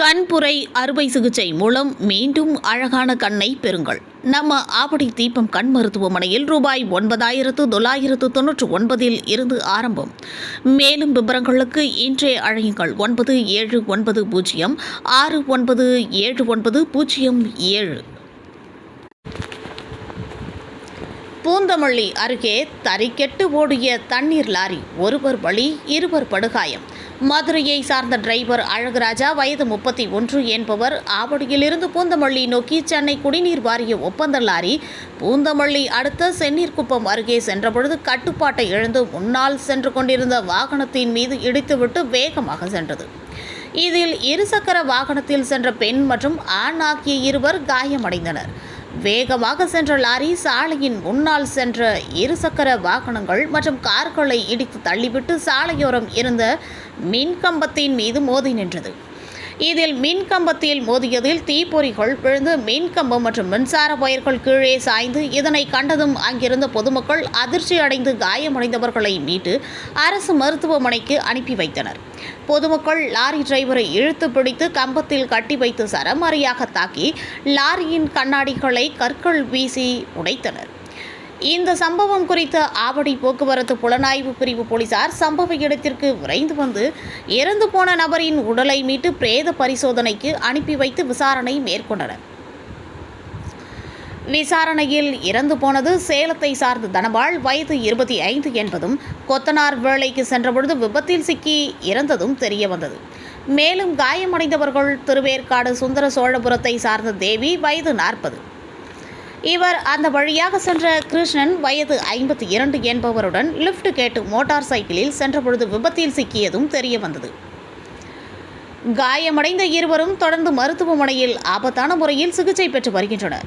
கண்புரை அறுவை சிகிச்சை மூலம் மீண்டும் அழகான கண்ணை பெறுங்கள். நம்ம ஆவடி தீபம் கண் மருத்துவமனையில் ரூபாய் ஒன்பதாயிரத்து தொள்ளாயிரத்து தொன்னூற்று ஒன்பதில் இருந்து ஆரம்பம். மேலும் விவரங்களுக்கு இன்றே அழையுங்கள். ஒன்பது ஏழு ஒன்பது பூஜ்ஜியம் ஆறு ஒன்பது ஏழு ஒன்பது பூஜ்ஜியம் ஏழு. பூந்தமல்லி அருகே தறிக்கெட்டு ஓடிய தண்ணீர் லாரி ஒருவர் பலி இருவர் படுகாயம். மதுரையை சார்ந்த டிரைவர் அழகுராஜா வயது முப்பத்தி ஒன்று என்பவர் ஆவடியிலிருந்து பூந்தமல்லி நோக்கி சென்னை குடிநீர் வாரிய ஒப்பந்த லாரி பூந்தமல்லி அடுத்த செந்நீர்க்குப்பம் அருகே சென்றபொழுது கட்டுப்பாட்டை இழந்து முன்னால் சென்று கொண்டிருந்த வாகனத்தின் மீது இடித்துவிட்டு வேகமாக சென்றது. இதில் இருசக்கர வாகனத்தில் சென்ற பெண் மற்றும் ஆண் ஆகிய இருவர் காயமடைந்தனர். வேகமாக சென்ற லாரி சாலையின் முன்னால் சென்ற இருசக்கர வாகனங்கள் மற்றும் கார்களை இடித்து தள்ளிவிட்டு சாலையோரம் இருந்த மின்கம்பத்தின் மீது மோதி நின்றது. இதில் மின்கம்பத்தில் மோதியதில் தீப்பொறிகள் விழுந்து மின்கம்பம் மற்றும் மின்சார வயர்கள் கீழே சாய்ந்து இதனை கண்டதும் அங்கிருந்த பொதுமக்கள் அதிர்ச்சி அடைந்து காயமடைந்தவர்களை மீட்டு அரசு மருத்துவமனைக்கு அனுப்பி வைத்தனர். பொதுமக்கள் லாரி டிரைவரை இழுத்து பிடித்து கம்பத்தில் கட்டி வைத்து சரமாரியாக தாக்கி லாரியின் கண்ணாடிகளை கற்கள் வீசி உடைத்தனர். இந்த சம்பவம் குறித்து ஆவடி போக்குவரத்து புலனாய்வு பிரிவு போலீசார் சம்பவ இடத்திற்கு விரைந்து வந்து இறந்து போன நபரின் உடலை மீட்டு பிரேத பரிசோதனைக்கு அனுப்பி வைத்து விசாரணை மேற்கொண்டனர். விசாரணையில் இறந்து போனது சேலத்தை சார்ந்த தனபால் வயது இருபத்தி ஐந்து என்பதும் கொத்தனார் வேலைக்கு சென்றபொழுது விபத்தில் சிக்கி இறந்ததும் தெரிய வந்தது. மேலும் காயமடைந்தவர்கள் திருவேற்காடு சுந்தர சோழபுரத்தை சார்ந்த தேவி வயது நாற்பது. இவர் அந்த வழியாக சென்ற கிருஷ்ணன் வயது ஐம்பத்தி இரண்டு என்பவருடன் லிஃப்ட் கேட்டு மோட்டார் சைக்கிளில் சென்றபொழுது விபத்தில் சிக்கியதும் தெரிய வந்தது. காயமடைந்த இருவரும் தொடர்ந்து மருத்துவமனையில் ஆபத்தான முறையில் சிகிச்சை பெற்று வருகின்றனர்.